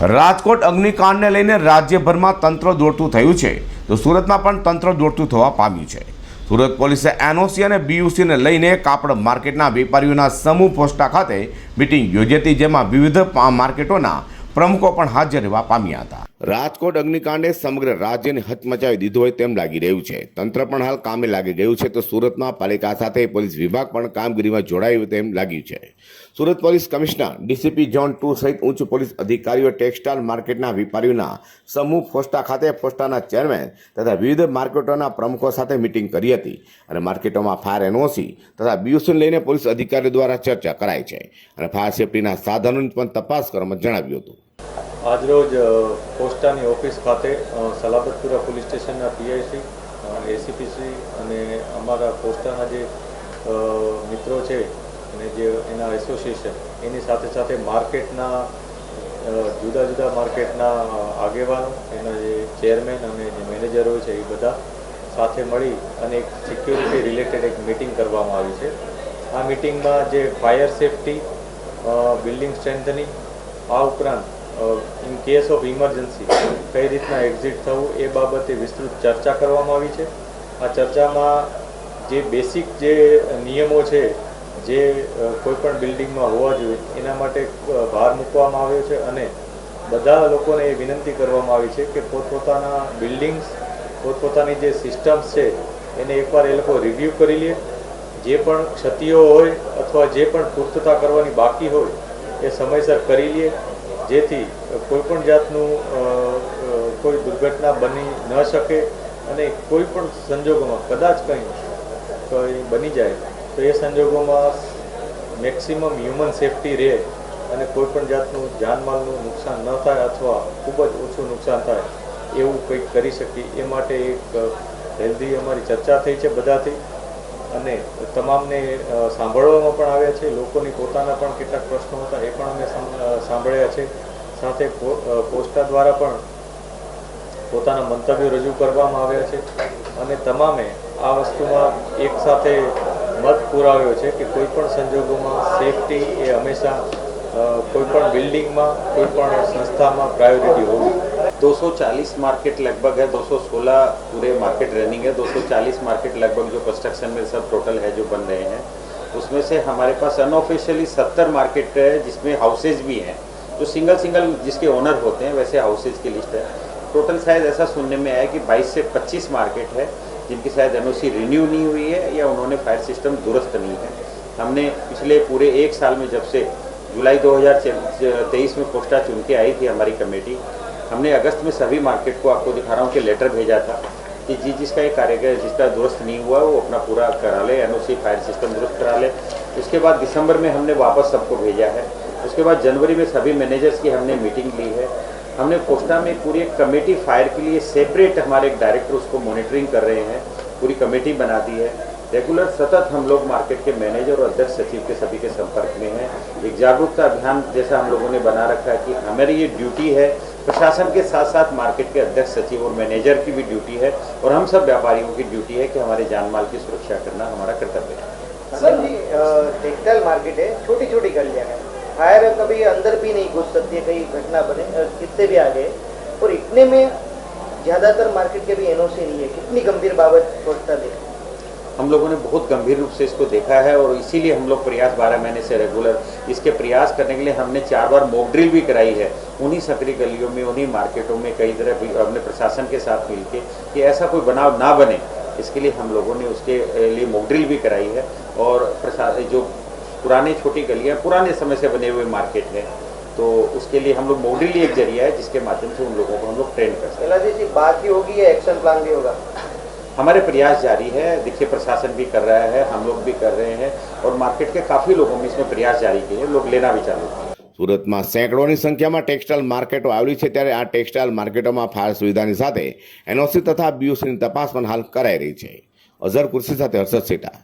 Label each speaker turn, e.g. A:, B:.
A: રાજકોટ અગ્નિકાંડને લઈને રાજ્યભરમાં તંત્ર દોડતું થયું છે. તો સુરતમાં પણ તંત્ર દોડતું થવા પામ્યું છે. સુરત પોલીસે એનઓસી અને બીયુસીને લઈને કાપડ માર્કેટના વેપારીઓના સમૂહ પોસ્ટા ખાતે મિટિંગ યોજી હતી, જેમાં વિવિધ માર્કેટોના પ્રમુખો પણ હાજર રહેવા પામ્યા હતા. રાજકોટ અગ્નિકાંડે સમગ્ર રાજ્યને હચમચાવી દીધું હોય તેમ લાગી રહ્યું છે. તંત્ર પણ હાલ કામે લાગી ગયું છે તો સુરતમાં પાલિકા સાથે પોલીસ વિભાગ પણ કામગીરીમાં જોડાયું તેમ લાગ્યું છે. Surat police commissioner DCP zone two સહિત ઉચ્ચ પોલીસ અધિકારીઓ ટેક્સટાઇલ માર્કેટના વેપારીઓના સમૂહ ફોસ્ટા ખાતે ફોસ્ટાના ચેરમેન તથા વિવિધ માર્કેટોના પ્રમુખો સાથે મિટિંગ કરી હતી અને માર્કેટોમાં ફાયર એનઓસી તથા બીયુસીને લઈને પોલીસ અધિકારીઓ દ્વારા ચર્ચા કરાઈ છે. અને ફાયર સેફટીના સાધનોની પણ તપાસ કરવામાં જણાવ્યું હતું.
B: આજરોજ પોસ્ટાની ઓફિસ ખાતે સલાબતપુરા પોલીસ સ્ટેશનના પીઆઈસી એસીપીસી અને અમારા પોસ્ટાના જે મિત્રો છે અને જે એના એસોસિએશન, એની સાથે સાથે માર્કેટના જુદા જુદા માર્કેટના આગેવાનો, એના જે ચેરમેન અને જે મેનેજર છે એ બધા સાથે મળી અને એક સિક્યોરિટી રિલેટેડ એક મિટિંગ કરવામાં આવી છે. આ મિટિંગમાં જે ફાયર સેફટી બિલ્ડિંગ સ્ટ્રેન્થનિંગ, આ ઉપરાંત ઇન કેસ ઓફ ઇમરજન્સી કઈ રીતના એક્ઝિટ થવું એ બાબતે વિસ્તૃત ચર્ચા કરવામાં આવી છે. આ ચર્ચામાં જે બેસિક જે નિયમો છે, જે કોઈપણ બિલ્ડિંગમાં હોવા જોઈએ, એના માટે ભાર મૂકવામાં આવ્યો છે અને બધા લોકોને એ વિનંતી કરવામાં આવી છે કે પોતપોતાના બિલ્ડિંગ્સ પોતપોતાની જે સિસ્ટમ્સ છે, એને એકવાર એ લોકો રિવ્યૂ કરી લે. જે પણ ક્ષતિઓ હોય અથવા જે પણ પૂર્તતા કરવાની બાકી હોય, એ સમયસર કરી લે. જેથી કોઈ પણ જાતનું કોઈ દુર્ઘટના બની ન શકે અને કોઈ પણ સંજોગોમાં, કદાચ કંઈ કંઈ બની જાય, તો એ સંજોગોમાં મેક્સિમમ હ્યુમન સેફટી રહે અને કોઈ પણ જાતનું જાનમાલનું નુકસાન ન થાય અથવા ખૂબ જ ઓછું નુકસાન થાય એવું કંઈક કરી શકીએ. એ માટે એક હેલ્ધી અમારી ચર્ચા થઈ છે બધાથી. અને તમામને સાંભળવામાં પણ આવ્યા છે, લોકોની પોતાના પણ કેટલાક પ્રશ્નો હતા, એ પણ અમે સાંભળ્યા છે. સાથે પોસ્ટા દ્વારા પણ પોતાના મંતવ્યો રજૂ કરવામાં આવ્યા છે. અને તમામે આ વસ્તુમાં એક સાથે મત પુરાવ્યો છે કે કોઈ પણ સંજોગોમાં સેફટી એ હંમેશા કોઈ પણ બિલ્ડિંગમાં, કોઈ પણ સંસ્થામાં પ્રાયોરિટી હોવી.
C: 240 मार्केट लगभग है 216 पूरे मार्केट रनिंग है 240 मार्केट लगभग जो कंस्ट्रक्शन में सब टोटल है जो बन रहे हैं। उसमें से हमारे पास अनऑफिशियली 70 मार्केट है, जिसमें हाउसेज भी हैं। जो सिंगल सिंगल जिसके ओनर होते हैं, वैसे हाउसेज की लिस्ट है। टोटल शायद ऐसा सुनने में आया कि 22 से 25 मार्केट है, जिनकी शायद एनओसी रिन्यू नहीं हुई है या उन्होंने फायर सिस्टम दुरुस्त नहीं है। हमने पिछले पूरे एक साल में जब से जुलाई 2023 में पोस्टा चुन के आई थी हमारी कमेटी हमने अगस्त में सभी मार्केट को आपको दिखा रहा हूँ कि लेटर भेजा था कि जी, जिसका एक कार्य जिसका दुरुस्त नहीं हुआ, वो अपना पूरा करा ले, एनओसी फायर सिस्टम दुरुस्त करा ले। उसके बाद दिसंबर में हमने वापस सबको भेजा है। उसके बाद जनवरी में सभी मैनेजर्स की हमने मीटिंग ली है। हमने कोस्टा में पूरी एक कमेटी फायर के लिए सेपरेट हमारे एक डायरेक्टर उसको मॉनिटरिंग कर रहे हैं, पूरी कमेटी बना दी है। रेगुलर सतत हम लोग मार्केट के मैनेजर और अध्यक्ष सचिव के सभी के संपर्क में हैं। एक जागरूकता अभियान जैसा हम लोगों ने बना रखा है कि हमारी ये ड्यूटी है प्रशासन के साथ साथ मार्केट के अध्यक्ष सचिव और मैनेजर की भी ड्यूटी है और हम सब व्यापारियों की ड्यूटी है कि हमारे जान माल की सुरक्षा करना हमारा कर्तव्य है।
D: सर टेक्सटाइल मार्केट है छोटी छोटी गलियाँ हैं। फायर कभी अंदर भी नहीं घुस सकती है, कहीं घटना बने किससे भी आगे। और इतने में ज़्यादातर मार्केट के भी एनओसी नहीं है, कितनी गंभीर बाबत सोचता दे
C: हम लोगों ने बहुत गंभीर रूप से इसको देखा है और इसीलिए हम लोग प्रयास बारह महीने से रेगुलर इसके प्रयास करने के लिए हमने चार बार मॉक ड्रिल भी कराई है। उन्हीं सकरी गलियों में, उन्हीं मार्केटों में कई तरह अपने प्रशासन के साथ मिलके कि ऐसा कोई बनाव ना बने। इसके लिए हम लोगों ने उसके लिए मॉक ड्रिल भी कराई है और जो पुराने छोटी गलियाँ पुराने समय से बने हुए मार्केट हैं तो उसके लिए हम लोग मॉक ही एक ज़रिया है जिसके माध्यम से उन लोगों को हम लोग ट्रेन कर सकते हैं।
D: बात ही होगी या एक्शन प्लान भी होगा?
C: हमारे प्रयास जारी है देखिए प्रशासन भी कर रहा है हम लोग भी कर रहे हैं और मार्केट के काफ़ी लोगों में इसमें प्रयास जारी किए हैं लोग लेना भी चालू किए
A: સુરતમાં સેંકડોની સંખ્યામાં ટેક્સટાઇલ માર્કેટો આવેલી છે ત્યારે આ ટેક્સટાઇલ માર્કેટોમાં ફાયર સુવિધાની સાથે એનઓસી તથા બીયુસીની તપાસ પણ હાલ કરાઈ રહી છે અઝર કુર્સી સાથે હર્ષદ સેટા